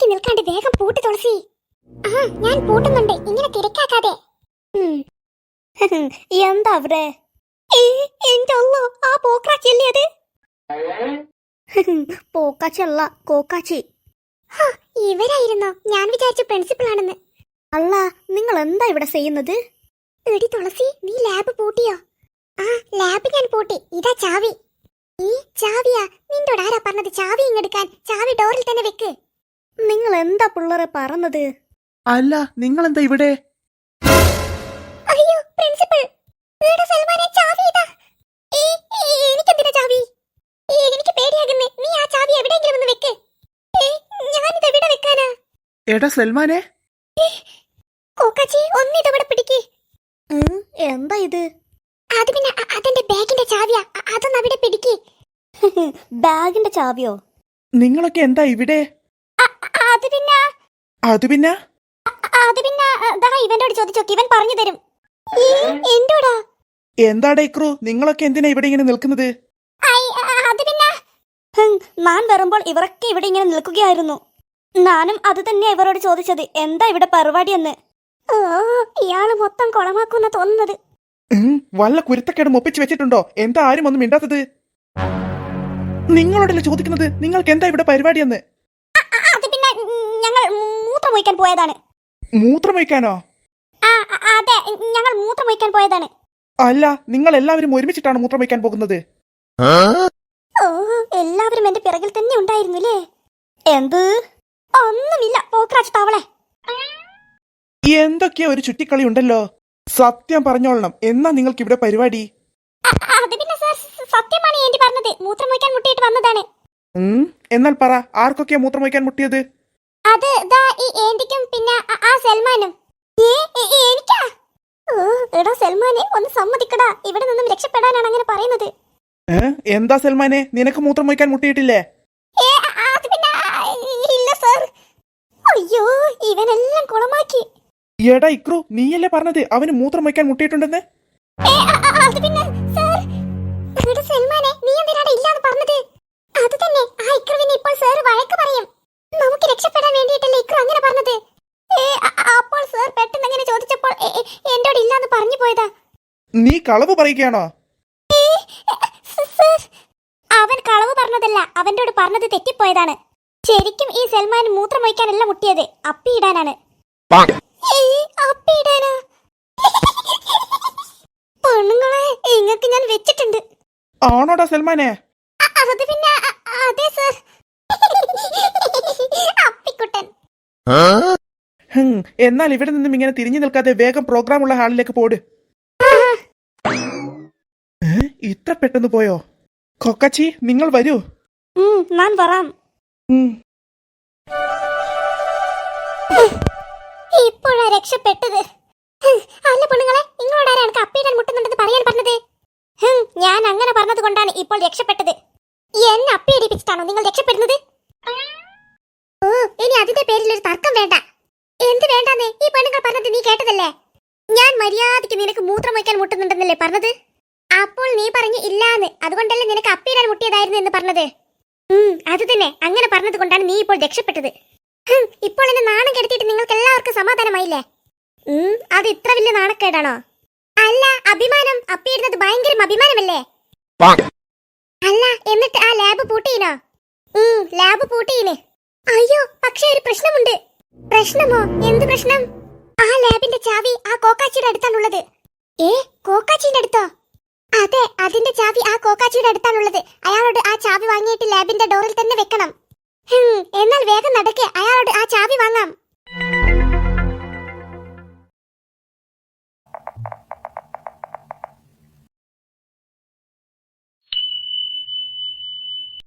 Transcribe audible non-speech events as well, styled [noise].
നോക്കി നിൽക്കാണ്ട് വേഗം പൂട്ട് തുളസി. ആ ഞാൻ പൂട്ടുന്നുണ്ട്. ഇങ്ങനെ തിരക്കാക്കാതെ. [laughs] എന്താ അവിടെ? ആ പോക്കാച്ചല്ലേ അത്? [laughs] പോക്കാച്ചല്ല കോക്കാച്ചി. ഇവരായിരുന്നോ? ഞാൻ വിചാരിച്ചു പ്രിൻസിപ്പൾ ആണെന്ന്. അല്ല നിങ്ങൾ എന്താ ഇവിടെ ചെയ്യുന്നത്? എടി തുളസി നീ ലാബ് പൂട്ടിയോ? ആ ലാബ് ഞാൻ പൂട്ടി. ഇതാ ചാവി. ഈ ചാവിയാ. നിന്നോട് ആരാ പറഞ്ഞത്? ചാവി ഇങ്ങെടുക്കാൻ ചാവി ഡോറിൽ തന്നെ വെക്ക്. നിങ്ങൾ എന്താ പിള്ളേരെ പറഞ്ഞത് അല്ല നിങ്ങൾ എന്താ ഇവിടെ? അയ്യോ പ്രിൻസിപ്പൽ. സൽമാനെ ചാവി ഇതാ. ഏ എനിക്കെന്തിനാ ചാവി? ഏ, എനിക്ക് പേടിയാകുന്നേ. നീ ആ ചാവി എവിടെയെങ്കിലും ഒന്ന് വെക്ക്. ഏ, ഞാനിത് എവിടെ വെക്കാനാ? എടാ സൽമാനെ. കോക്കാച്ചി ഒന്നിതവിടെ പിടിക്ക്. എന്താ ഇത്? അത് പിന്നെ അ- അതെന്റെ ബാഗിന്റെ ചാവിയാ. അ- അതൊന്ന് പിടിക്ക്. ബാഗിന്റെ ചാവിയോ? നിങ്ങളൊക്കെ എന്താ ഇവിടെ? അത് പിന്നെ? അത് പിന്നെ? അത് പിന്നെ ദാ ഇവന്റോട് ചോദിച്ചോക്ക് ഇവൻ പറഞ്ഞു തരും. എന്തോടാ? എന്താടാ ഇക്രു നിങ്ങളൊക്കെ എന്തിനാ ഇവിടെ ഇങ്ങനെ നിൽക്കുന്നത്? അത് പിന്നെ? ഞാൻ വരുമ്പോൾ ഇവരൊക്കെ ഇവിടെ ഇങ്ങനെ നിൽക്കുകയായിരുന്നു. നാനും അത് തന്നെയാ ഇവരോട് ചോദിച്ചത്. എന്താ ഇവിടെ പരിപാടിയെന്ന്? ഓ ഇയാൾ മൊത്തം കുളമാക്കുന്ന തോന്നുന്നത്. വല്ല കുരുത്തക്കേടും ഒപ്പിച്ച് വെച്ചിട്ടുണ്ടോ? എന്താ ആരും ഒന്നും മിണ്ടാത്തത്? നിങ്ങളോടല്ലേ ചോദിക്കുന്നത്? നിങ്ങൾക്ക് എന്താ ഇവിടെ പരിപാടിയെന്ന് അ- അത് പിന്നെ ഉം, ഞങ്ങൾ മൂത്രം ഒഴിക്കാൻ പോയതാണ്. മൂത്രമൊഴിക്കാനോ ആ അ- അതെ ഞങ്ങൾ മൂത്രം ഒഴിക്കാൻ പോയതാണ്. അല്ല നിങ്ങൾ എല്ലാവരും ഒരുമിച്ചിട്ടാണ് മൂത്രമൊഴിക്കാൻ പോകുന്നത്. ഓ എല്ലാവരും എന്റെ പിറകിൽ തന്നെ ഉണ്ടായിരുന്നു അല്ലേ എന്ത്? ഒന്നുമില്ല പോക്രാച്ച് താവളെ. എന്തൊക്കെയോ ഒരു ചുറ്റിക്കളി ഉണ്ടല്ലോ. സത്യം പറഞ്ഞോളണം എന്നാ നിങ്ങൾക്ക് ഇവിടെ പരിപാടി? അ- അത് പിന്നെ സാർ സ- സത്യമാണ് ഏന്റി പറഞ്ഞത്. മൂത്രം ഒഴിക്കാൻ മുട്ടിയിട്ട് വന്നതാണ്. ഉം, എന്നാൽ പറ ആർക്കൊക്കെയാ മൂത്രമൊഴിക്കാൻ മുട്ടിയത്? അത് ദാ ഈ ഏന്റിക്കും പിന്നെ ആ സൽമാനും. എനിക്കാ? എടാ സൽമാനെ ഒന്ന് സമ്മതിക്കടാ. ഇവിടെ നിന്നും രക്ഷപ്പെടാനാണ് അങ്ങനെ പറയുന്നത്. എന്താ സൽമാനെ? നിനക്ക് മൂത്രം ഒഴിക്കാൻ മുട്ടിയിട്ടില്ലേ? ഇല്ല സർ. അയ്യോ ഇവനെല്ലാം കുളമാക്കി. എടാ ഇക്രു നീയല്ലേ പറഞ്ഞത് അവന് മുട്ടിയിട്ടുണ്ടെന്ന്? പിന്നെ സാർ. എടാ സൽമാനെ നീ എന്തിനാണ് ഇല്ലാന്ന് പറഞ്ഞത്? അത് തന്നെ. ആ ഇക്രുവിനെ ഇപ്പോൾ സാർ വഴക്ക് പറയും നമുക്ക് രക്ഷപ്പെടാൻ വേണ്ടിയിട്ടല്ലേ ഇക്രു അങ്ങനെ പറഞ്ഞത് ഏ, അ- അ- അപ്പോൾ സാർ പെട്ടെന്ന് അങ്ങനെ ചോദിച്ചപ്പോൾ എ- എ- എന്നോട് ഇല്ലാന്ന് പറഞ്ഞു പോയതാ നീ കളവ് പറയുകയാണോ? അവൻ കളവ് പറഞ്ഞതല്ല അവന്റെ പറഞ്ഞത് തെറ്റിപ്പോയതാണ്. ശരിക്കും ഈ സൽമാൻ മൂത്രമൊഴിക്കാനല്ല മുട്ടിയത് അപ്പിയിടാനാണ് പെണ്ണുങ്ങളെ ഇങ്ങക്ക് ഞാൻ വെച്ചിട്ടുണ്ട്. ആണോടാ സൽമാനെ? അത് പിന്നെ അതെ സർ. അപ്പിക്കുട്ടൻ. ഹും, എന്നാൽ ഇവിടെ നിന്നും ഇങ്ങനെ തിരിഞ്ഞു നിൽക്കാതെ വേഗം പ്രോഗ്രാം ഉള്ള ഹാളിലേക്ക് പോട് ഏ, ഇത്ര പെട്ടെന്ന് പോയോ? കൊക്കച്ചി നിങ്ങൾ വരൂ. ഞാൻ വരാം. ഇപ്പോഴാ രക്ഷപ്പെട്ടത്. അല്ല പെണ്ണുങ്ങളെ നിങ്ങളോട് ആരാണ് എനിക്ക് അപ്പിയിടാൻ മുട്ടുന്നുണ്ടെന്ന് പറയാൻ പറഞ്ഞത്? ഞാൻ അങ്ങനെ പറഞ്ഞത് കൊണ്ടാണ് ഇപ്പോൾ രക്ഷപ്പെട്ടത്. എന്നെ അപ്പിയിടിപ്പിച്ചിട്ടാണോ നിങ്ങൾ രക്ഷപ്പെടുന്നത്? ഓ ഇനി അതിന്റെ പേരിൽ ഒരു തർക്കം വേണ്ട. എന്ത് വേണ്ടെന്നേ? ഈ പെണ്ണുങ്ങൾ പറഞ്ഞത് നീ കേട്ടതല്ലേ? ഞാൻ മര്യാദയ്ക്ക് നിനക്ക് മൂത്രം വയ്ക്കാൻ മുട്ടുന്നുണ്ടെന്നല്ലേ പറഞ്ഞത്? നീ പറഞ്ഞു ഇല്ലാന്ന്. അതുകൊണ്ടല്ലേ നിനക്ക് അപ്പീരാൻ മുട്ടിയതായിരുന്നു എന്ന് പറഞ്ഞത്. ഉം അത് തന്നെ. അങ്ങനെ പറഞ്ഞത് കൊണ്ടാണ് നീ ഇപ്പോൾ രക്ഷപ്പെട്ടത്. ഇപ്പോൾ എന്നെ നാണം കെടുത്തിയിട്ട് നിങ്ങൾക്ക് എല്ലാവർക്കും സമാധാനമായില്ലേ? ഉം, അത് ഇത്ര വലിയ നാണക്കേടാണോ? അല്ല അഭിമാനം. അപ്പിയിടുന്നത് ഭയങ്കര അഭിമാനമല്ലേ? അല്ല എന്നിട്ട് ആ ലാബ് പൂട്ടിയിനോ? ഉം ലാബ് പൂട്ടിയിന്. അയ്യോ പക്ഷേ ഒരു പ്രശ്നമുണ്ട്. പ്രശ്നമോ? എന്ത് പ്രശ്നം? ആ ലാബിന്റെ ചാവി ആ കോക്കാച്ചിയുടെ അടുത്താണുള്ളത്. ഏ കോക്കാച്ചിന്റെ അടുത്തോ? അതെ അതിന്റെ ചാവി ആ കോക്കാച്ചിയുടെ അടുത്താണുള്ളത്. അയാളോട് ആ ചാവി വാങ്ങിയിട്ട് ലാബിന്റെ ഡോറിൽ തന്നെ വെക്കണം. എന്നാൽ വേഗം നടക്ക്. അയാളോട് ആ ചാവി വാങ്ങാം.